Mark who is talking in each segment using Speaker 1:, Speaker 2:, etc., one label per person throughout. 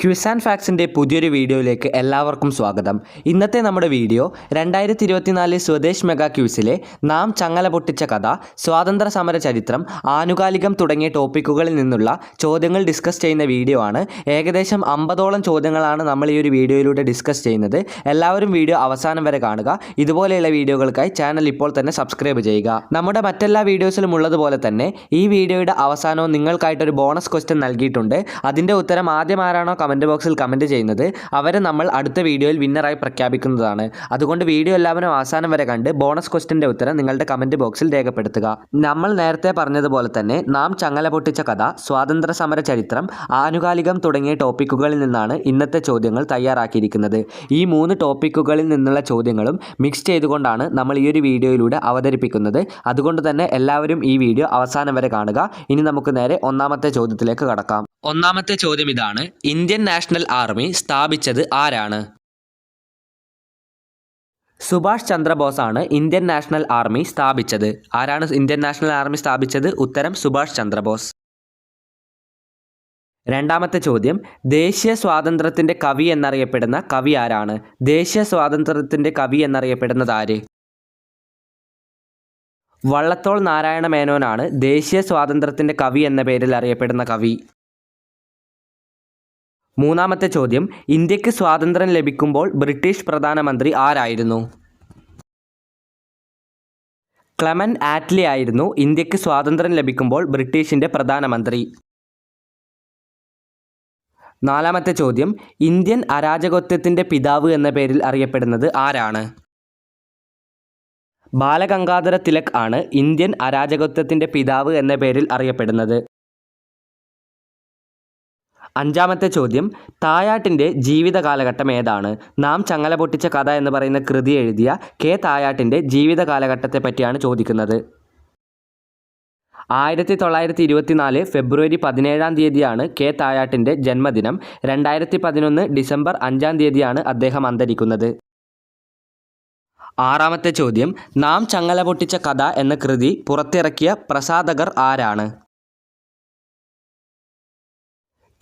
Speaker 1: Quiz and ഫാക്സിന്റെ പുതിയൊരു വീഡിയോയിലേക്ക് എല്ലാവർക്കും സ്വാഗതം. ഇന്നത്തെ നമ്മുടെ വീഡിയോ രണ്ടായിരത്തി ഇരുപത്തിനാല് സ്വദേശ് മെഗാ ക്യൂസിലെ നാം ചങ്ങല പൊട്ടിച്ച കഥ സ്വാതന്ത്ര്യ സമര ചരിത്രം ആനുകാലികം തുടങ്ങിയ ടോപ്പിക്കുകളിൽ നിന്നുള്ള ചോദ്യങ്ങൾ ഡിസ്കസ് ചെയ്യുന്ന വീഡിയോ ആണ്. ഏകദേശം അമ്പതോളം ചോദ്യങ്ങളാണ് നമ്മൾ ഈ ഒരു വീഡിയോയിലൂടെ ഡിസ്കസ് ചെയ്യുന്നത്. എല്ലാവരും വീഡിയോ അവസാനം വരെ കാണുക. ഇതുപോലെയുള്ള വീഡിയോകൾക്കായി ചാനൽ ഇപ്പോൾ തന്നെ സബ്സ്ക്രൈബ് ചെയ്യുക. നമ്മുടെ മറ്റെല്ലാ വീഡിയോസിലും ഉള്ളതുപോലെ തന്നെ ഈ വീഡിയോയുടെ അവസാനവും നിങ്ങൾക്കായിട്ടൊരു ബോണസ് ക്വസ്റ്റ്യൻ നൽകിയിട്ടുണ്ട്. അതിന്റെ ഉത്തരം ആദ്യം ആരാണോ കമന്റ് ബോക്സിൽ കമന്റ് ചെയ്യുന്നത് അവരെ നമ്മൾ അടുത്ത വീഡിയോയിൽ വിന്നറായി പ്രഖ്യാപിക്കുന്നതാണ്. അതുകൊണ്ട് വീഡിയോ എല്ലാവരും അവസാനം വരെ കണ്ട് ബോണസ് ക്വസ്റ്റിന്റെ ഉത്തരം നിങ്ങളുടെ കമന്റ് ബോക്സിൽ രേഖപ്പെടുത്തുക. നമ്മൾ നേരത്തെ പറഞ്ഞതുപോലെ തന്നെ നാം ചങ്ങല പൊട്ടിച്ച കഥ സ്വാതന്ത്ര്യ സമര ചരിത്രം ആനുകാലികം തുടങ്ങിയ ടോപ്പിക്കുകളിൽ നിന്നാണ് ഇന്നത്തെ ചോദ്യങ്ങൾ തയ്യാറാക്കിയിരിക്കുന്നത്. ഈ മൂന്ന് ടോപ്പിക്കുകളിൽ നിന്നുള്ള ചോദ്യങ്ങളും മിക്സ് ചെയ്തുകൊണ്ടാണ് നമ്മൾ ഈ ഒരു വീഡിയോയിലൂടെ അവതരിപ്പിക്കുന്നത്. അതുകൊണ്ട് തന്നെ എല്ലാവരും ഈ വീഡിയോ അവസാനം വരെ കാണുക. ഇനി നമുക്ക് നേരെ ഒന്നാമത്തെ ചോദ്യത്തിലേക്ക് കടക്കാം. ഒന്നാമത്തെ ചോദ്യം ഇതാണ് നാഷണൽ ആർമി സ്ഥാപിച്ചത് ആരാണ്? സുഭാഷ് ചന്ദ്രബോസ് ആണ് ഇന്ത്യൻ നാഷണൽ ആർമി സ്ഥാപിച്ചത്. ആരാണ് ഇന്ത്യൻ നാഷണൽ ആർമി സ്ഥാപിച്ചത്? ഉത്തരം സുഭാഷ് ചന്ദ്രബോസ്. രണ്ടാമത്തെ ചോദ്യം ദേശീയ സ്വാതന്ത്ര്യത്തിന്റെ കവി എന്നറിയപ്പെടുന്ന കവി ആരാണ്? ദേശീയ സ്വാതന്ത്ര്യത്തിന്റെ കവി എന്നറിയപ്പെടുന്നത് ആര്? വള്ളത്തോൾ നാരായണ മേനോനാണ് ദേശീയ സ്വാതന്ത്ര്യത്തിന്റെ കവി എന്ന പേരിൽ അറിയപ്പെടുന്ന കവി. മൂന്നാമത്തെ ചോദ്യം ഇന്ത്യയ്ക്ക് സ്വാതന്ത്ര്യം ലഭിക്കുമ്പോൾ ബ്രിട്ടീഷ് പ്രധാനമന്ത്രി ആരായിരുന്നു? ക്ലെമൻ ആറ്റ്ലി ആയിരുന്നു ഇന്ത്യയ്ക്ക് സ്വാതന്ത്ര്യം ലഭിക്കുമ്പോൾ ബ്രിട്ടീഷിന്റെ പ്രധാനമന്ത്രി. നാലാമത്തെ ചോദ്യം ഇന്ത്യൻ അരാജകത്വത്തിന്റെ പിതാവ് എന്ന പേരിൽ അറിയപ്പെടുന്നത് ആരാണ്? ബാലഗംഗാധര തിലക് ആണ് ഇന്ത്യൻ അരാജകത്വത്തിന്റെ പിതാവ് എന്ന പേരിൽ അറിയപ്പെടുന്നത്. അഞ്ചാമത്തെ ചോദ്യം തായാട്ടിന്റെ ജീവിത കാലഘട്ടം ഏതാണ്? നാം ചങ്ങല പൊട്ടിച്ച കഥ എന്ന് പറയുന്ന കൃതി എഴുതിയ കെ തായാട്ടിന്റെ ജീവിത കാലഘട്ടത്തെ പറ്റിയാണ് ചോദിക്കുന്നത്. ആയിരത്തി തൊള്ളായിരത്തി ഇരുപത്തിനാല് ഫെബ്രുവരി പതിനേഴാം തീയതിയാണ് കെ തായാട്ടിന്റെ ജന്മദിനം. രണ്ടായിരത്തി പതിനൊന്ന് ഡിസംബർ അഞ്ചാം തീയതിയാണ് അദ്ദേഹം അന്തരിക്കുന്നത്. ആറാമത്തെ ചോദ്യം നാം ചങ്ങല പൊട്ടിച്ച കഥ എന്ന കൃതി പുറത്തിറക്കിയ പ്രസാധകർ ആരാണ്?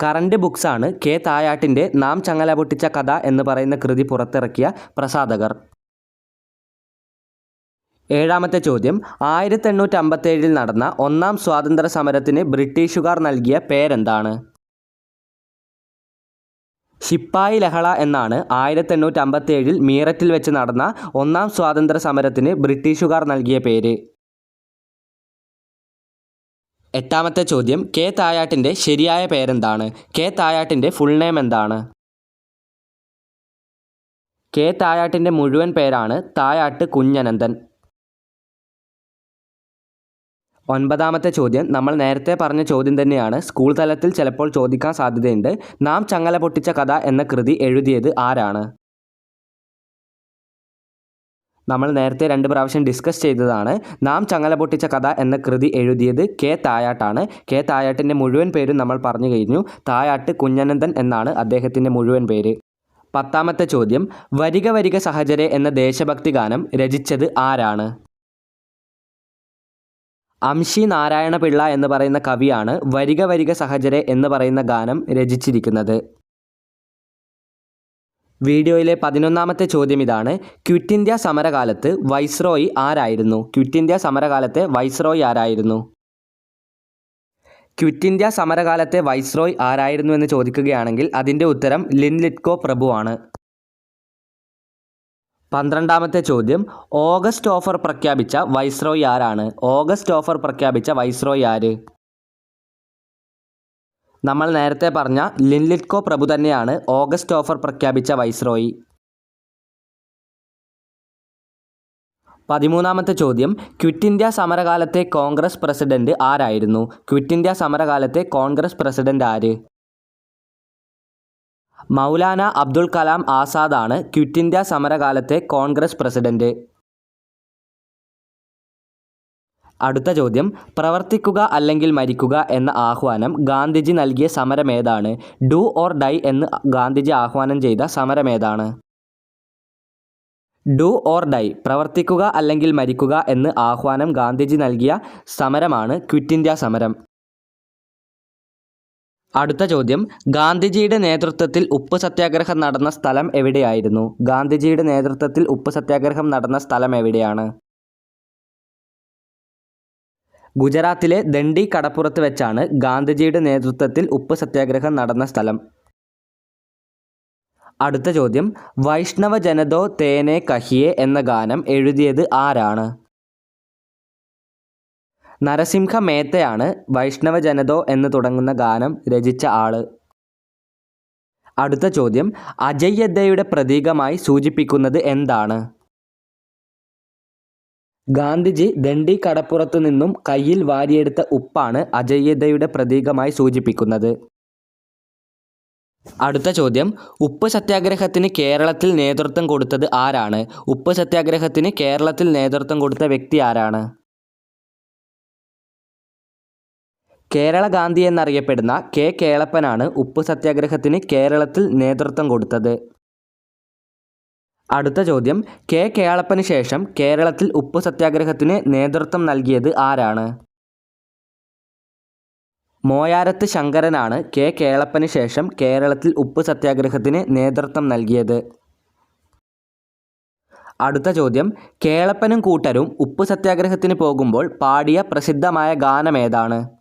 Speaker 1: കറണ്ട് ബുക്സ് ആണ് കെ തായാട്ടിന്റെ നാം ചങ്ങല പൊട്ടിച്ച കഥ എന്ന് പറയുന്ന കൃതി പുറത്തിറക്കിയ പ്രസാധകർ. ഏഴാമത്തെ ചോദ്യം. ആയിരത്തി എണ്ണൂറ്റി അമ്പത്തേഴിൽ നടന്ന ഒന്നാം സ്വാതന്ത്ര്യ സമരത്തിന് ബ്രിട്ടീഷുകാർ നൽകിയ പേരെന്താണ്? ശിപ്പായി ലഹള എന്നാണ് ആയിരത്തി എണ്ണൂറ്റി അമ്പത്തേഴിൽ മീററ്റിൽ വെച്ച് നടന്ന ഒന്നാം സ്വാതന്ത്ര്യ സമരത്തിന് ബ്രിട്ടീഷുകാർ നൽകിയ പേര്. എട്ടാമത്തെ ചോദ്യം കെ തായാട്ടിന്റെ ശരിയായ പേരെന്താണ്? കെ തായാട്ടിന്റെ ഫുൾ നെയിം എന്താണ്? കെ തായാട്ടിന്റെ മുഴുവൻ പേരാണ് തായാട്ട് കുഞ്ഞനന്ദൻ. ഒൻപതാമത്തെ ചോദ്യം നമ്മൾ നേരത്തെ പറഞ്ഞ ചോദ്യം തന്നെയാണ്. സ്കൂൾ തലത്തിൽ ചിലപ്പോൾ ചോദിക്കാൻ സാധ്യതയുണ്ട്. നാം ചങ്ങല പൊട്ടിച്ച കഥ എന്ന കൃതി എഴുതിയത് ആരാണ്? നമ്മൾ നേരത്തെ രണ്ട് പ്രാവശ്യം ഡിസ്കസ് ചെയ്തതാണ്. നാം ചങ്ങല പൊട്ടിച്ച കഥ എന്ന കൃതി എഴുതിയത് കെ തായാട്ടാണ്. കെ തായാട്ടിന്റെ മുഴുവൻ പേരും നമ്മൾ പറഞ്ഞു കഴിഞ്ഞു. തായാട്ട് കുഞ്ഞനന്ദൻ എന്നാണ് അദ്ദേഹത്തിന്റെ മുഴുവൻ പേര്. പത്താമത്തെ ചോദ്യം. വരിക വരിക സഹചരെ എന്ന ദേശഭക്തി ഗാനം രചിച്ചത് ആരാണ്? അംശി നാരായണ പിള്ള എന്ന് പറയുന്ന കവിയാണ് വരിക വരിക സഹചരെ എന്ന് പറയുന്ന ഗാനം രചിച്ചിരിക്കുന്നത്. വീഡിയോയിലെ പതിനൊന്നാമത്തെ ചോദ്യം ഇതാണ്. ക്വിറ്റ് ഇന്ത്യ സമരകാലത്ത് വൈസ്രോയി ആരായിരുന്നു? ക്വിറ്റ് ഇന്ത്യ സമരകാലത്തെ വൈസ്രോയി ആരായിരുന്നു? ക്വിറ്റ് ഇന്ത്യ സമരകാലത്തെ വൈസ്രോയ് ആരായിരുന്നു എന്ന് ചോദിക്കുകയാണെങ്കിൽ അതിന്റെ ഉത്തരം ലിൻലിറ്റ്കോ പ്രഭുവാണ് പന്ത്രണ്ടാമത്തെ ചോദ്യം ഓഗസ്റ്റ് ഓഫർ പ്രഖ്യാപിച്ച വൈസ്രോയ് ആരാണ്? ഓഗസ്റ്റ് ഓഫർ പ്രഖ്യാപിച്ച വൈസ്രോയ് ആര്? നമ്മൾ നേരത്തെ പറഞ്ഞ ലിൻലിറ്റ്കോ പ്രഭു തന്നെയാണ് ഓഗസ്റ്റ് ഓഫർ പ്രഖ്യാപിച്ച വൈസ്രോയി. പതിമൂന്നാമത്തെ ചോദ്യം ക്വിറ്റ് ഇന്ത്യ സമരകാലത്തെ കോൺഗ്രസ് പ്രസിഡന്റ് ആരായിരുന്നു? ക്വിറ്റ് ഇന്ത്യ സമരകാലത്തെ കോൺഗ്രസ് പ്രസിഡന്റ് ആര്? മൗലാന അബ്ദുൾ കലാം ആസാദാണ് ക്വിറ്റ് ഇന്ത്യ സമരകാലത്തെ കോൺഗ്രസ് പ്രസിഡന്റ്. അടുത്ത ചോദ്യം പ്രവർത്തിക്കുക അല്ലെങ്കിൽ മരിക്കുക എന്ന ആഹ്വാനം ഗാന്ധിജി നൽകിയ സമരമേതാണ് ഡു ഓർ ഡൈ എന്ന് ഗാന്ധിജി ആഹ്വാനം ചെയ്ത സമരമേതാണ് ഡു ഓർ ഡൈ പ്രവർത്തിക്കുക അല്ലെങ്കിൽ മരിക്കുക എന്ന് ആഹ്വാനം ഗാന്ധിജി നൽകിയ സമരമാണ് ക്വിറ്റ് ഇന്ത്യ സമരം. അടുത്ത ചോദ്യം ഗാന്ധിജിയുടെ നേതൃത്വത്തിൽ ഉപ്പ് സത്യാഗ്രഹം നടന്ന സ്ഥലം എവിടെയായിരുന്നു? ഗാന്ധിജിയുടെ നേതൃത്വത്തിൽ ഉപ്പ് സത്യാഗ്രഹം നടന്ന സ്ഥലം എവിടെയാണ്? ഗുജറാത്തിലെ ദണ്ഡി കടപ്പുറത്ത് വെച്ചാണ് ഗാന്ധിജിയുടെ നേതൃത്വത്തിൽ ഉപ്പ് സത്യാഗ്രഹം നടന്ന സ്ഥലം. അടുത്ത ചോദ്യം വൈഷ്ണവ ജനതോ തേനെ കഹിയെ എന്ന ഗാനം എഴുതിയത് ആരാണ്? നരസിംഹ മേത്തയാണ് വൈഷ്ണവ ജനതോ എന്ന് തുടങ്ങുന്ന ഗാനം രചിച്ച ആൾ. അടുത്ത ചോദ്യം അജയ്യതയുടെ പ്രതീകമായി സൂചിപ്പിക്കുന്നത് എന്താണ്? ഗാന്ധിജി ദണ്ഡി കടപ്പുറത്തു നിന്നും കയ്യിൽ വാരിയെടുത്ത ഉപ്പാണ് അജയ്യതയുടെ പ്രതീകമായി സൂചിപ്പിക്കുന്നത്. അടുത്ത ചോദ്യം. ഉപ്പ് സത്യാഗ്രഹത്തിന് കേരളത്തിൽ നേതൃത്വം കൊടുത്തത് ആരാണ്? ഉപ്പ് സത്യാഗ്രഹത്തിന് കേരളത്തിൽ നേതൃത്വം കൊടുത്ത വ്യക്തി ആരാണ്? കേരള ഗാന്ധി എന്നറിയപ്പെടുന്ന കെ കേളപ്പനാണ് ഉപ്പ് സത്യാഗ്രഹത്തിന് കേരളത്തിൽ നേതൃത്വം കൊടുത്തത്. അടുത്ത ചോദ്യം. കെ കേളപ്പന് ശേഷം കേരളത്തിൽ ഉപ്പ് സത്യാഗ്രഹത്തിന് നേതൃത്വം നൽകിയത് ആരാണ്? മോയാരത്ത് ശങ്കരനാണ് കെ കേളപ്പന് ശേഷം കേരളത്തിൽ ഉപ്പ് സത്യാഗ്രഹത്തിന് നേതൃത്വം നൽകിയത്. അടുത്ത ചോദ്യം. കേളപ്പനും കൂട്ടരും ഉപ്പ് സത്യാഗ്രഹത്തിന് പോകുമ്പോൾ പാടിയ പ്രസിദ്ധമായ ഗാനമേതാണ്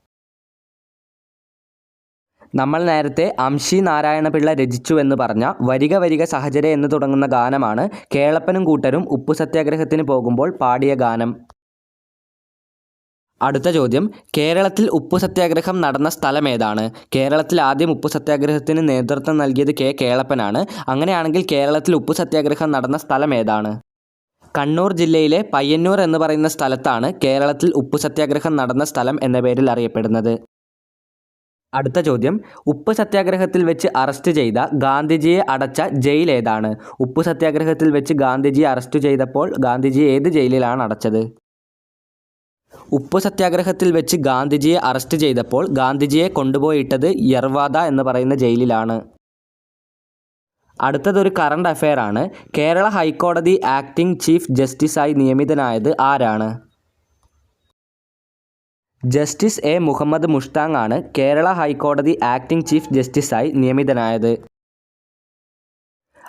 Speaker 1: നമ്മൾ നേരത്തെ അംശി നാരായണപിള്ള രചിച്ചു എന്ന് പറഞ്ഞ വരിക വരിക സഹചര്യ എന്ന് തുടങ്ങുന്ന ഗാനമാണ് കേളപ്പനും കൂട്ടരും ഉപ്പു സത്യാഗ്രഹത്തിന് പോകുമ്പോൾ പാടിയ ഗാനം. അടുത്ത ചോദ്യം. കേരളത്തിൽ ഉപ്പു സത്യാഗ്രഹം നടന്ന സ്ഥലം ഏതാണ്? കേരളത്തിൽ ആദ്യം ഉപ്പു സത്യാഗ്രഹത്തിന് നേതൃത്വം നൽകിയത് കെ കേളപ്പനാണ്. അങ്ങനെയാണെങ്കിൽ കേരളത്തിൽ ഉപ്പു സത്യാഗ്രഹം നടന്ന സ്ഥലം ഏതാണ്? കണ്ണൂർ ജില്ലയിലെ പയ്യന്നൂർ എന്ന് പറയുന്ന സ്ഥലത്താണ് കേരളത്തിൽ ഉപ്പു സത്യാഗ്രഹം നടന്ന സ്ഥലം എന്ന പേരിൽ അറിയപ്പെടുന്നത്. അടുത്ത ചോദ്യം. ഉപ്പ് സത്യാഗ്രഹത്തിൽ വെച്ച് അറസ്റ്റ് ചെയ്ത ഗാന്ധിജിയെ അടച്ച ജയിൽ ഏതാണ്? ഉപ്പ് സത്യാഗ്രഹത്തിൽ വെച്ച് ഗാന്ധിജിയെ അറസ്റ്റ് ചെയ്തപ്പോൾ ഗാന്ധിജി ഏത് ജയിലിലാണ് അടച്ചത്? ഉപ്പ് സത്യാഗ്രഹത്തിൽ വെച്ച് ഗാന്ധിജിയെ അറസ്റ്റ് ചെയ്തപ്പോൾ ഗാന്ധിജിയെ കൊണ്ടുപോയിട്ടത് യർവാദ എന്ന് പറയുന്ന ജയിലിലാണ്. അടുത്തതൊരു കറണ്ട് അഫെയർ ആണ്. കേരള ഹൈക്കോടതി ആക്ടിംഗ് ചീഫ് ജസ്റ്റിസായി നിയമിതനായത് ആരാണ്? Justice A. മുഹമ്മദ് മുഷ്താങ് ആണ് കേരള ഹൈക്കോടതി ആക്ടിംഗ് ചീഫ് ജസ്റ്റിസായി നിയമിതനായത്.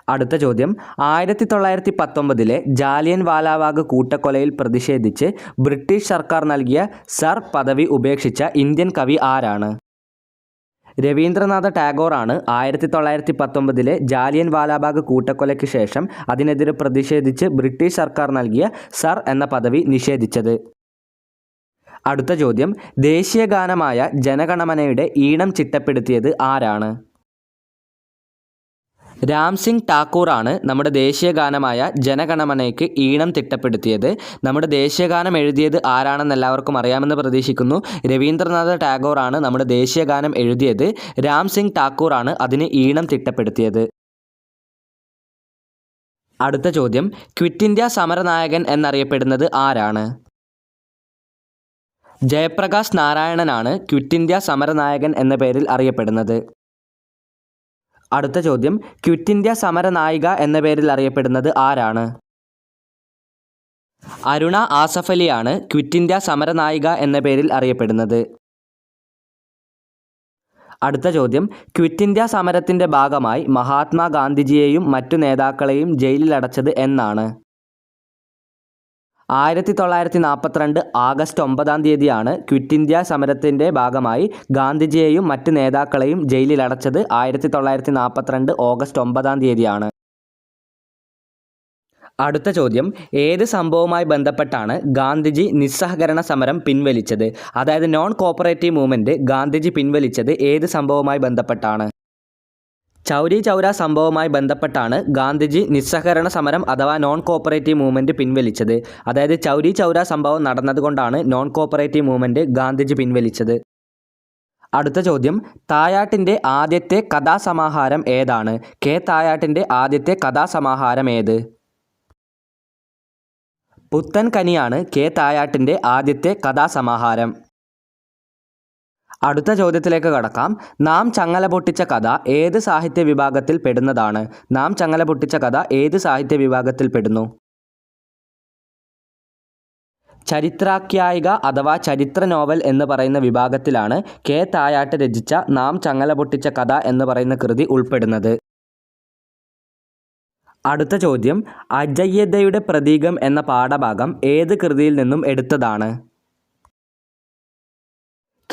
Speaker 1: അടുത്ത ചോദ്യം. ആയിരത്തി തൊള്ളായിരത്തി പത്തൊമ്പതിലെ ജാലിയൻ വാലാബാഗ് കൂട്ടക്കൊലയിൽ പ്രതിഷേധിച്ച് ബ്രിട്ടീഷ് സർക്കാർ നൽകിയ സർ പദവി ഉപേക്ഷിച്ച ഇന്ത്യൻ കവി ആരാണ്? രവീന്ദ്രനാഥ ടാഗോറാണ് ആയിരത്തി തൊള്ളായിരത്തി പത്തൊമ്പതിലെ ജാലിയൻ വാലാബാഗ് കൂട്ടക്കൊലയ്ക്ക് ശേഷം അതിനെതിരെ പ്രതിഷേധിച്ച് ബ്രിട്ടീഷ് സർക്കാർ നൽകിയ സർ എന്ന പദവി നിഷേധിച്ചത്. അടുത്ത ചോദ്യം. ദേശീയ ഗാനമായ ജനഗണമനയുടെ ഈണം ചിട്ടപ്പെടുത്തിയത് ആരാണ്? രാം സിംഗ് ടാക്കൂറാണ് നമ്മുടെ ദേശീയ ഗാനമായ ജനഗണമനയ്ക്ക് ഈണം തിട്ടപ്പെടുത്തിയത്. നമ്മുടെ ദേശീയ ഗാനം എഴുതിയത് ആരാണെന്ന് എല്ലാവർക്കും അറിയാമെന്ന് പ്രതീക്ഷിക്കുന്നു. രവീന്ദ്രനാഥ ടാഗോറാണ് നമ്മുടെ ദേശീയ ഗാനം എഴുതിയത്. രാം സിംഗ് ടാക്കൂറാണ് അതിന് ഈണം തിട്ടപ്പെടുത്തിയത്. അടുത്ത ചോദ്യം. ക്വിറ്റ് ഇന്ത്യ സമരനായകൻ എന്നറിയപ്പെടുന്നത് ആരാണ്? ജയപ്രകാശ് നാരായണനാണ് ക്വിറ്റ് ഇന്ത്യ സമരനായകൻ എന്ന പേരിൽ അറിയപ്പെടുന്നത്. അടുത്ത ചോദ്യം ക്വിറ്റ് ഇന്ത്യ സമരനായിക എന്ന പേരിൽ അറിയപ്പെടുന്നത് ആരാണ്? അരുണ ആസഫ് അലിയാണ് ക്വിറ്റ് ഇന്ത്യ സമരനായിക എന്ന പേരിൽ അറിയപ്പെടുന്നത്. അടുത്ത ചോദ്യം ക്വിറ്റ് ഇന്ത്യ സമരത്തിന്റെ ഭാഗമായി മഹാത്മാഗാന്ധിജിയെയും മറ്റു നേതാക്കളെയും ജയിലിലടച്ചത് എന്നാണ്. ആയിരത്തി തൊള്ളായിരത്തി നാൽപ്പത്തിരണ്ട് ആഗസ്റ്റ് ഒമ്പതാം തീയതിയാണ് ക്വിറ്റ് ഇന്ത്യ സമരത്തിന്റെ ഭാഗമായി ഗാന്ധിജിയെയും മറ്റ് നേതാക്കളെയും ജയിലിലടച്ചത് ആയിരത്തി തൊള്ളായിരത്തി നാൽപ്പത്തിരണ്ട് ഓഗസ്റ്റ് ഒമ്പതാം തീയതിയാണ്. അടുത്ത ചോദ്യം. ഏത് സംഭവവുമായി ബന്ധപ്പെട്ടാണ് ഗാന്ധിജി നിസ്സഹകരണ സമരം പിൻവലിച്ചത്? അതായത് നോൺ കോപ്പറേറ്റീവ് മൂവ്മെന്റ് ഗാന്ധിജി പിൻവലിച്ചത് ഏത് സംഭവവുമായി ബന്ധപ്പെട്ടാണ്? ചൗരി ചൗര സംഭവവുമായി ബന്ധപ്പെട്ടാണ് ഗാന്ധിജി നിസ്സഹകരണ സമരം അഥവാ നോൺ കോപ്പറേറ്റീവ് മൂവ്മെന്റ് പിൻവലിച്ചത്. അതായത് ചൗരി ചൗര സംഭവം നടന്നതുകൊണ്ടാണ് നോൺ കോപ്പറേറ്റീവ് മൂവ്മെന്റ് ഗാന്ധിജി പിൻവലിച്ചത്. അടുത്ത ചോദ്യം തായാട്ടിന്റെ ആദ്യത്തെ കഥാസമാഹാരം ഏതാണ്? കെ തായാട്ടിന്റെ ആദ്യത്തെ കഥാസമാഹാരം ഏത്? പുത്തൻ കനിയാണ് കെ തായാട്ടിന്റെ ആദ്യത്തെ കഥാസമാഹാരം. അടുത്ത ചോദ്യത്തിലേക്ക് കടക്കാം. നാം ചങ്ങല പൊട്ടിച്ച കഥ ഏത് സാഹിത്യ വിഭാഗത്തിൽ പെടുന്നതാണ്? നാം ചങ്ങല പൊട്ടിച്ച കഥ ഏത് സാഹിത്യ വിഭാഗത്തിൽ പെടുന്നു? ചരിത്രാഖ്യായിക അഥവാ ചരിത്ര നോവൽ എന്ന് പറയുന്ന വിഭാഗത്തിലാണ് കെ തായാട്ട് രചിച്ച നാം ചങ്ങല പൊട്ടിച്ച കഥ എന്ന് പറയുന്ന കൃതി ഉൾപ്പെടുന്നത്. അടുത്ത ചോദ്യം അജയ്യതയുടെ പ്രതീകം എന്ന പാഠഭാഗം ഏത് കൃതിയിൽ നിന്നും എടുത്തതാണ്?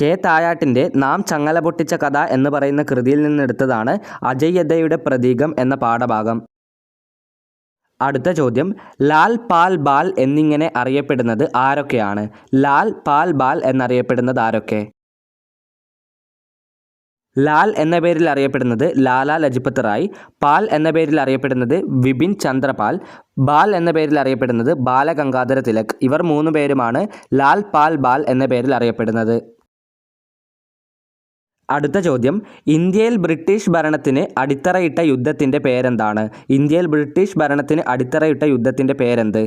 Speaker 1: കെ തായാട്ടിന്റെ നാം ചങ്ങല പൊട്ടിച്ച കഥ എന്ന് പറയുന്ന കൃതിയിൽ നിന്നെടുത്തതാണ് അജയ്യതയുടെ പ്രതീകം എന്ന പാഠഭാഗം. അടുത്ത ചോദ്യം ലാൽ പാൽ ബാൽ എന്നിങ്ങനെ അറിയപ്പെടുന്നത് ആരൊക്കെയാണ്? ലാൽ പാൽ ബാൽ എന്നറിയപ്പെടുന്നത് ആരൊക്കെ? ലാൽ എന്ന പേരിൽ അറിയപ്പെടുന്നത് ലാലാ ലജ്പത് റായ് പാൽ എന്ന പേരിൽ അറിയപ്പെടുന്നത് വിപിൻ ചന്ദ്രപാൽ ബാൽ എന്ന പേരിൽ അറിയപ്പെടുന്നത് ബാലഗംഗാധര തിലക്. ഇവർ മൂന്ന് പേരുമാണ് ലാൽ പാൽ ബാൽ എന്ന പേരിൽ അറിയപ്പെടുന്നത്. അടുത്ത ചോദ്യം. ഇന്ത്യയിൽ ബ്രിട്ടീഷ് ഭരണത്തിന് അടിത്തറയിട്ട യുദ്ധത്തിന്റെ പേരെന്താണ്? ഇന്ത്യയിൽ ബ്രിട്ടീഷ് ഭരണത്തിന് അടിത്തറയിട്ട യുദ്ധത്തിന്റെ പേരെന്ത്?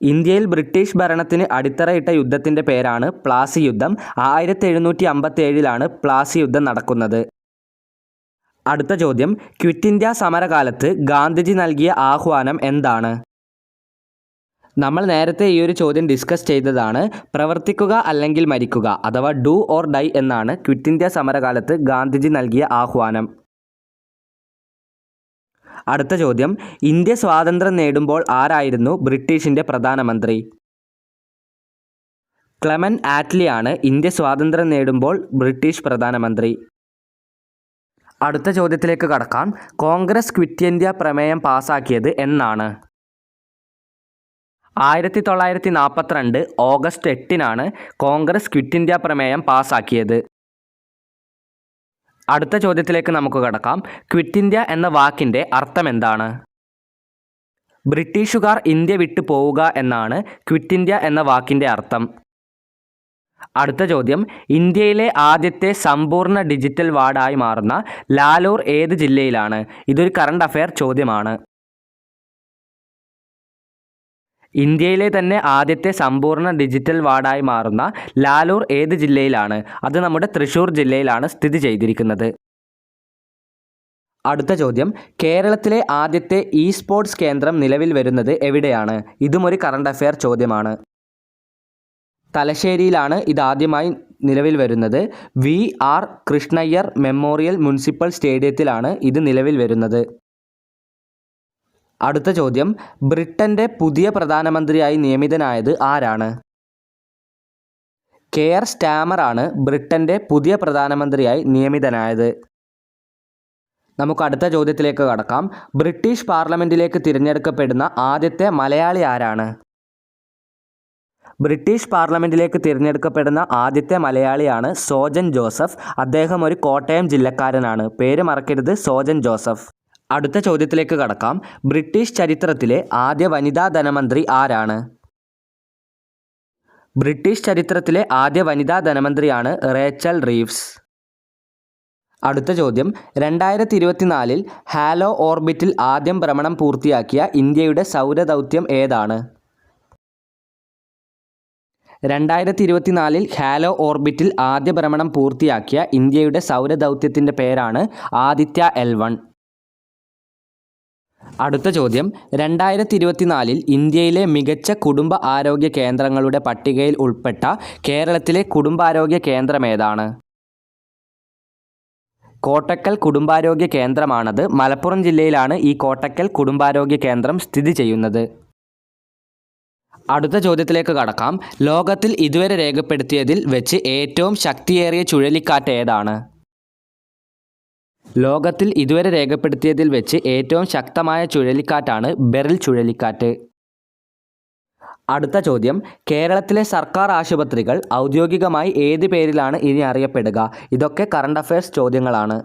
Speaker 1: ഇന്ത്യയിൽ ബ്രിട്ടീഷ് ഭരണത്തിന് അടിത്തറയിട്ട യുദ്ധത്തിന്റെ പേരാണ് പ്ലാസി യുദ്ധം. ആയിരത്തി എഴുന്നൂറ്റി അമ്പത്തി ഏഴിലാണ് പ്ലാസി യുദ്ധം നടക്കുന്നത്. അടുത്ത ചോദ്യം. ക്വിറ്റ് ഇന്ത്യ സമരകാലത്ത് ഗാന്ധിജി നൽകിയ ആഹ്വാനം എന്താണ്? നമ്മൾ നേരത്തെ ഈ ഒരു ചോദ്യം ഡിസ്കസ് ചെയ്തതാണ് പ്രവർത്തിക്കുക അല്ലെങ്കിൽ മരിക്കുക അഥവാ ഡു ഓർ ഡൈ എന്നാണ് ക്വിറ്റ് ഇന്ത്യ സമരകാലത്ത് ഗാന്ധിജി നൽകിയ ആഹ്വാനം. അടുത്ത ചോദ്യം ഇന്ത്യ സ്വാതന്ത്ര്യം നേടുമ്പോൾ ആരായിരുന്നു ബ്രിട്ടീഷിന്റെ പ്രധാനമന്ത്രി? ക്ലെമൻ ആറ്റ്ലിയാണ് ഇന്ത്യ സ്വാതന്ത്ര്യം നേടുമ്പോൾ ബ്രിട്ടീഷ് പ്രധാനമന്ത്രി. അടുത്ത ചോദ്യത്തിലേക്ക് കടക്കാം കോൺഗ്രസ് ക്വിറ്റ് ഇന്ത്യ പ്രമേയം പാസാക്കിയത് എന്നാണ്. ആയിരത്തി തൊള്ളായിരത്തി നാൽപ്പത്തിരണ്ട് ഓഗസ്റ്റ് എട്ടിനാണ് കോൺഗ്രസ് ക്വിറ്റ് ഇന്ത്യ പ്രമേയം പാസാക്കിയത്. അടുത്ത ചോദ്യത്തിലേക്ക് നമുക്ക് കടക്കാം. ക്വിറ്റ് ഇന്ത്യ എന്ന വാക്കിന്റെ അർത്ഥം എന്താണ് ബ്രിട്ടീഷുകാർ ഇന്ത്യ വിട്ടു പോവുക എന്നാണ് ക്വിറ്റ് ഇന്ത്യ എന്ന വാക്കിന്റെ അർത്ഥം. അടുത്ത ചോദ്യം. ഇന്ത്യയിലെ ആദ്യത്തെ സമ്പൂർണ ഡിജിറ്റൽ വാർഡായി മാറുന്ന ലാലൂർ ഏത് ജില്ലയിലാണ്? ഇതൊരു കറണ്ട് അഫയർ ചോദ്യമാണ്. ഇന്ത്യയിലെ തന്നെ ആദ്യത്തെ സമ്പൂർണ ഡിജിറ്റൽ വാർഡായി മാറുന്ന ലാലൂർ ഏത് ജില്ലയിലാണ്? അത് നമ്മുടെ തൃശ്ശൂർ ജില്ലയിലാണ് സ്ഥിതി ചെയ്തിരിക്കുന്നത്. അടുത്ത ചോദ്യം. കേരളത്തിലെ ആദ്യത്തെ ഇ സ്പോർട്സ് കേന്ദ്രം നിലവിൽ വരുന്നത് എവിടെയാണ്? ഇതും ഒരു കറണ്ട് അഫെയർ ചോദ്യമാണ്. തലശ്ശേരിയിലാണ് ഇതാദ്യമായി നിലവിൽ വരുന്നത്. V R Krishna Iyer memorial municipal സ്റ്റേഡിയത്തിലാണ് ഇത് നിലവിൽ വരുന്നത്. അടുത്ത ചോദ്യം. ബ്രിട്ടന്റെ പുതിയ പ്രധാനമന്ത്രിയായി നിയമിതനായത് ആരാണ്? കെയർ സ്റ്റാമർ ആണ് ബ്രിട്ടന്റെ പുതിയ പ്രധാനമന്ത്രിയായി നിയമിതനായത്. നമുക്ക് അടുത്ത ചോദ്യത്തിലേക്ക് കടക്കാം. ബ്രിട്ടീഷ് പാർലമെന്റിലേക്ക് തിരഞ്ഞെടുക്കപ്പെടുന്ന ആദ്യത്തെ മലയാളി ആരാണ്? ബ്രിട്ടീഷ് പാർലമെന്റിലേക്ക് തിരഞ്ഞെടുക്കപ്പെടുന്ന ആദ്യത്തെ മലയാളിയാണ് സോജൻ ജോസഫ്. അദ്ദേഹം ഒരു കോട്ടയം ജില്ലക്കാരനാണ്. പേര് മറക്കരുത്. സോജൻ ജോസഫ്. അടുത്ത ചോദ്യത്തിലേക്ക് കടക്കാം. ബ്രിട്ടീഷ് ചരിത്രത്തിലെ ആദ്യ വനിതാ ധനമന്ത്രി ആരാണ്? ബ്രിട്ടീഷ് ചരിത്രത്തിലെ ആദ്യ വനിതാ ധനമന്ത്രിയാണ് റേച്ചൽ റീവ്സ്. അടുത്ത ചോദ്യം. രണ്ടായിരത്തി ഇരുപത്തിനാലിൽ ഹാലോ ഓർബിറ്റിൽ ആദ്യം ഭ്രമണം പൂർത്തിയാക്കിയ ഇന്ത്യയുടെ സൗരദൗത്യം ഏതാണ്? രണ്ടായിരത്തി ഇരുപത്തിനാലിൽ ഹാലോ ഓർബിറ്റിൽ ആദ്യ ഭ്രമണം പൂർത്തിയാക്കിയ ഇന്ത്യയുടെ സൗരദൗത്യത്തിന്റെ പേരാണ് ആദിത്യ എൽ വൺ. അടുത്ത ചോദ്യം. രണ്ടായിരത്തി ഇരുപത്തിനാലിൽ ഇന്ത്യയിലെ മികച്ച കുടുംബ ആരോഗ്യ കേന്ദ്രങ്ങളുടെ പട്ടികയിൽ ഉൾപ്പെട്ട കേരളത്തിലെ കുടുംബാരോഗ്യ കേന്ദ്രം ഏതാണ്? കോട്ടക്കൽ കുടുംബാരോഗ്യ കേന്ദ്രമാണത്. മലപ്പുറം ജില്ലയിലാണ് ഈ കോട്ടക്കൽ കുടുംബാരോഗ്യ കേന്ദ്രം സ്ഥിതി ചെയ്യുന്നത്. അടുത്ത ചോദ്യത്തിലേക്ക് കടക്കാം. ലോകത്തിൽ ഇതുവരെ രേഖപ്പെടുത്തിയതിൽ വെച്ച് ഏറ്റവും ശക്തിയേറിയ ചുഴലിക്കാറ്റ് ഏതാണ്? ലോകത്തിൽ ഇതുവരെ രേഖപ്പെടുത്തിയതിൽ വെച്ച് ഏറ്റവും ശക്തമായ ചുഴലിക്കാറ്റാണ് ബെറിൽ ചുഴലിക്കാറ്റ്. അടുത്ത ചോദ്യം. കേരളത്തിലെ സർക്കാർ ആശുപത്രികൾ ഔദ്യോഗികമായി ഏത് പേരിലാണ് ഇനി അറിയപ്പെടുക? ഇതൊക്കെ കറണ്ട് അഫയേഴ്സ് ചോദ്യങ്ങളാണ്.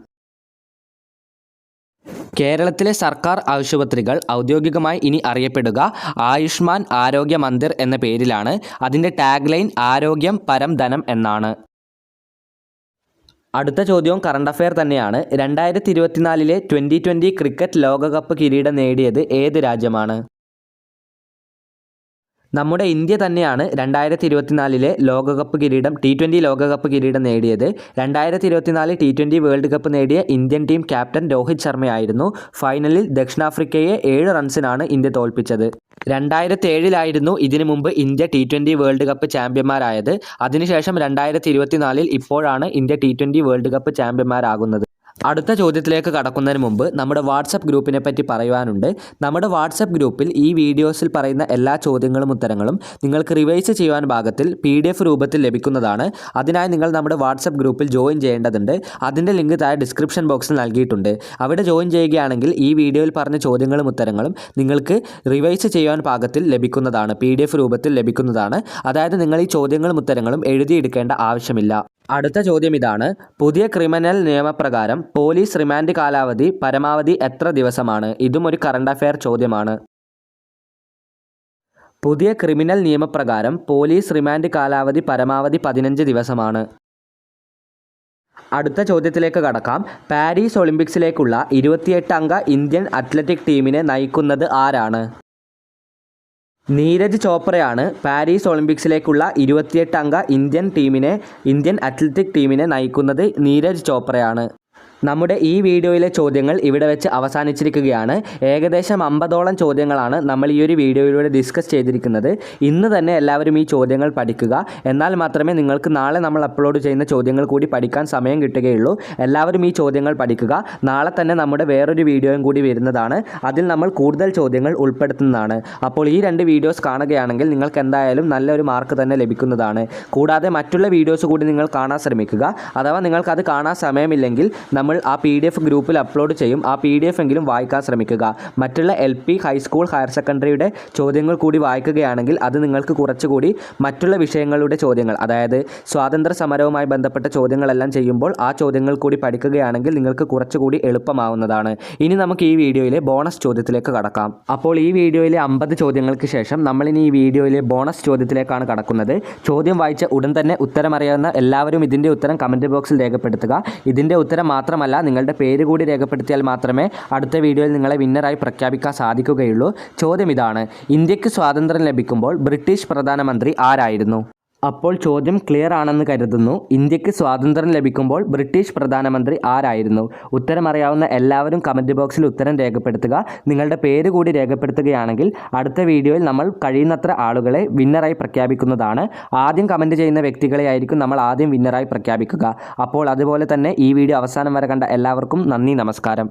Speaker 1: കേരളത്തിലെ സർക്കാർ ആശുപത്രികൾ ഔദ്യോഗികമായി ഇനി അറിയപ്പെടുക ആയുഷ്മാൻ ആരോഗ്യ മന്ദിർ എന്ന പേരിലാണ്. അതിന്റെ ടാഗ് ലൈൻ ആരോഗ്യം പരം ധനം എന്നാണ്. അടുത്ത ചോദ്യവും കറണ്ട് അഫെയർ തന്നെയാണ്. രണ്ടായിരത്തി ഇരുപത്തിനാലിലെ ട്വന്റി ട്വന്റി ക്രിക്കറ്റ് ലോകകപ്പ് കിരീടം നേടിയത് ഏത് രാജ്യമാണ്? നമ്മുടെ ഇന്ത്യ തന്നെയാണ് രണ്ടായിരത്തി ഇരുപത്തിനാലിലെ ലോകകപ്പ് കിരീടം ടി ട്വന്റി ലോകകപ്പ് കിരീടം നേടിയത്. രണ്ടായിരത്തി ഇരുപത്തിനാല് ടി ട്വന്റി വേൾഡ് കപ്പ് നേടിയ ഇന്ത്യൻ ടീം ക്യാപ്റ്റൻ രോഹിത് ശർമ്മയായിരുന്നു. ഫൈനലിൽ ദക്ഷിണാഫ്രിക്കയെ ഏഴ് റൺസിനാണ് ഇന്ത്യ തോൽപ്പിച്ചത്. രണ്ടായിരത്തി ഏഴിലായിരുന്നു ഇതിനു മുമ്പ് India T twenty world cup ചാമ്പ്യന്മാരായത്. അതിനുശേഷം രണ്ടായിരത്തി ഇരുപത്തിനാലിൽ ഇപ്പോഴാണ് India T twenty world cup ചാമ്പ്യന്മാരാകുന്നത്. അടുത്ത ചോദ്യത്തിലേക്ക് കടക്കുന്നതിന് മുമ്പ് നമ്മുടെ വാട്സപ്പ് ഗ്രൂപ്പിനെ പറ്റി പറയുവാനുണ്ട്. നമ്മുടെ വാട്സപ്പ് ഗ്രൂപ്പിൽ ഈ വീഡിയോസിൽ പറയുന്ന എല്ലാ ചോദ്യങ്ങളും ഉത്തരങ്ങളും നിങ്ങൾക്ക് റിവൈസ് ചെയ്യുവാൻ ഭാഗത്തിൽ പി രൂപത്തിൽ ലഭിക്കുന്നതാണ്. അതിനായി നിങ്ങൾ നമ്മുടെ വാട്സപ്പ് ഗ്രൂപ്പിൽ ജോയിൻ ചെയ്യേണ്ടതുണ്ട്. അതിന്റെ ലിങ്ക് താഴെ ഡിസ്ക്രിപ്ഷൻ ബോക്സിൽ നൽകിയിട്ടുണ്ട്. അവിടെ ജോയിൻ ചെയ്യുകയാണെങ്കിൽ ഈ വീഡിയോയിൽ പറഞ്ഞ ചോദ്യങ്ങളും ഉത്തരങ്ങളും നിങ്ങൾക്ക് റിവൈസ് ചെയ്യുവാൻ പാകത്തിൽ ലഭിക്കുന്നതാണ്. പി രൂപത്തിൽ ലഭിക്കുന്നതാണ്. അതായത് നിങ്ങൾ ഈ ചോദ്യങ്ങളും ഉത്തരങ്ങളും എഴുതിയെടുക്കേണ്ട ആവശ്യമില്ല. അടുത്ത ചോദ്യം ഇതാണ്. പുതിയ ക്രിമിനൽ നിയമപ്രകാരം പോലീസ് റിമാൻഡ് കാലാവധി പരമാവധി എത്ര ദിവസമാണ്? ഇതും ഒരു കറണ്ട് അഫയർ ചോദ്യമാണ്. പുതിയ ക്രിമിനൽ നിയമപ്രകാരം പോലീസ് റിമാൻഡ് കാലാവധി പരമാവധി പതിനഞ്ച് ദിവസമാണ്. അടുത്ത ചോദ്യത്തിലേക്ക് കടക്കാം. പാരീസ് ഒളിമ്പിക്സിലേക്കുള്ള ഇരുപത്തിയെട്ട് അംഗ ഇന്ത്യൻ അത്ലറ്റിക് ടീമിനെ നയിക്കുന്നത് ആരാണ്? നീരജ് ചോപ്രയാണ് പാരീസ് ഒളിമ്പിക്സിലേക്കുള്ള ഇരുപത്തിയെട്ട് അംഗ ഇന്ത്യൻ ടീമിനെ ഇന്ത്യൻ അത്ലറ്റിക് ടീമിനെ നയിക്കുന്നത് നീരജ് ചോപ്രയാണ്. നമ്മുടെ ഈ വീഡിയോയിലെ ചോദ്യങ്ങൾ ഇവിടെ വെച്ച് അവസാനിച്ചിരിക്കുകയാണ്. ഏകദേശം അമ്പതോളം ചോദ്യങ്ങളാണ് നമ്മൾ ഈ ഒരു വീഡിയോയിലൂടെ ഡിസ്കസ് ചെയ്തിരിക്കുന്നത്. ഇന്ന് തന്നെ എല്ലാവരും ഈ ചോദ്യങ്ങൾ പഠിക്കുക. എന്നാൽ മാത്രമേ നിങ്ങൾക്ക് നാളെ നമ്മൾ അപ്ലോഡ് ചെയ്യുന്ന ചോദ്യങ്ങൾ കൂടി പഠിക്കാൻ സമയം കിട്ടുകയുള്ളൂ. എല്ലാവരും ഈ ചോദ്യങ്ങൾ പഠിക്കുക. നാളെ തന്നെ നമ്മുടെ വേറൊരു വീഡിയോയും കൂടി വരുന്നതാണ്. അതിൽ നമ്മൾ കൂടുതൽ ചോദ്യങ്ങൾ ഉൾപ്പെടുത്തുന്നതാണ്. അപ്പോൾ ഈ രണ്ട് വീഡിയോസ് കാണുകയാണെങ്കിൽ നിങ്ങൾക്ക് എന്തായാലും നല്ലൊരു മാർക്ക് തന്നെ ലഭിക്കുന്നതാണ്. കൂടാതെ മറ്റുള്ള വീഡിയോസ് കൂടി നിങ്ങൾ കാണാൻ ശ്രമിക്കുക. അഥവാ നിങ്ങൾക്കത് കാണാൻ സമയമില്ലെങ്കിൽ നമ്മൾ ആ പി ഡി എഫ് ഗ്രൂപ്പിൽ അപ്ലോഡ് ചെയ്യും. ആ പി ഡി എഫ് എങ്കിലും വായിക്കാൻ ശ്രമിക്കുക. മറ്റുള്ള L P high school higher സെക്കൻഡറിയുടെ ചോദ്യങ്ങൾ കൂടി വായിക്കുകയാണെങ്കിൽ അത് നിങ്ങൾക്ക് കുറച്ചുകൂടി മറ്റുള്ള വിഷയങ്ങളുടെ ചോദ്യങ്ങൾ അതായത് സ്വാതന്ത്ര്യ സമരവുമായി ബന്ധപ്പെട്ട ചോദ്യങ്ങളെല്ലാം ചെയ്യുമ്പോൾ ആ ചോദ്യങ്ങൾ കൂടി പഠിക്കുകയാണെങ്കിൽ നിങ്ങൾക്ക് കുറച്ചുകൂടി എളുപ്പമാവുന്നതാണ്. ഇനി നമുക്ക് ഈ വീഡിയോയിലെ ബോണസ് ചോദ്യത്തിലേക്ക് കടക്കാം. അപ്പോൾ ഈ വീഡിയോയിലെ അമ്പത് ചോദ്യങ്ങൾക്ക് ശേഷം നമ്മളിനി ഈ വീഡിയോയിലെ ബോണസ് ചോദ്യത്തിലേക്കാണ് കടക്കുന്നത്. ചോദ്യം വായിച്ച ഉടൻ തന്നെ ഉത്തരമറിയാവുന്ന എല്ലാവരും ഇതിന്റെ ഉത്തരം കമന്റ് ബോക്സിൽ രേഖപ്പെടുത്തുക. ഇതിന്റെ ഉത്തരം മാത്രമല്ല നിങ്ങളുടെ പേര് കൂടി രേഖപ്പെടുത്തിയാൽ മാത്രമേ അടുത്ത വീഡിയോയിൽ നിങ്ങളെ വിന്നറായി പ്രഖ്യാപിക്കാൻ സാധിക്കുകയുള്ളൂ. ചോദ്യം ഇതാണ് ഇന്ത്യയ്ക്ക് സ്വാതന്ത്ര്യം ലഭിക്കുമ്പോൾ ബ്രിട്ടീഷ് പ്രധാനമന്ത്രി ആരായിരുന്നു? അപ്പോൾ ചോദ്യം ക്ലിയർ ആണെന്ന് കരുതുന്നു. ഇന്ത്യയ്ക്ക് സ്വാതന്ത്ര്യം ലഭിക്കുമ്പോൾ ബ്രിട്ടീഷ് പ്രധാനമന്ത്രി ആരായിരുന്നു? ഉത്തരം അറിയാവുന്ന എല്ലാവരും കമന്റ് ബോക്സിൽ ഉത്തരം രേഖപ്പെടുത്തുക. നിങ്ങളുടെ പേര് കൂടി രേഖപ്പെടുത്തുകയാണെങ്കിൽ അടുത്ത വീഡിയോയിൽ നമ്മൾ കഴിയുന്നത്ര ആളുകളെ വിന്നറായി പ്രഖ്യാപിക്കുന്നതാണ്. ആദ്യം കമന്റ് ചെയ്യുന്ന വ്യക്തികളെ ആയിരിക്കും നമ്മൾ ആദ്യം വിന്നറായി പ്രഖ്യാപിക്കുക. അപ്പോൾ അതുപോലെ തന്നെ ഈ വീഡിയോ അവസാനം വരെ കണ്ട എല്ലാവർക്കും നന്ദി നമസ്കാരം.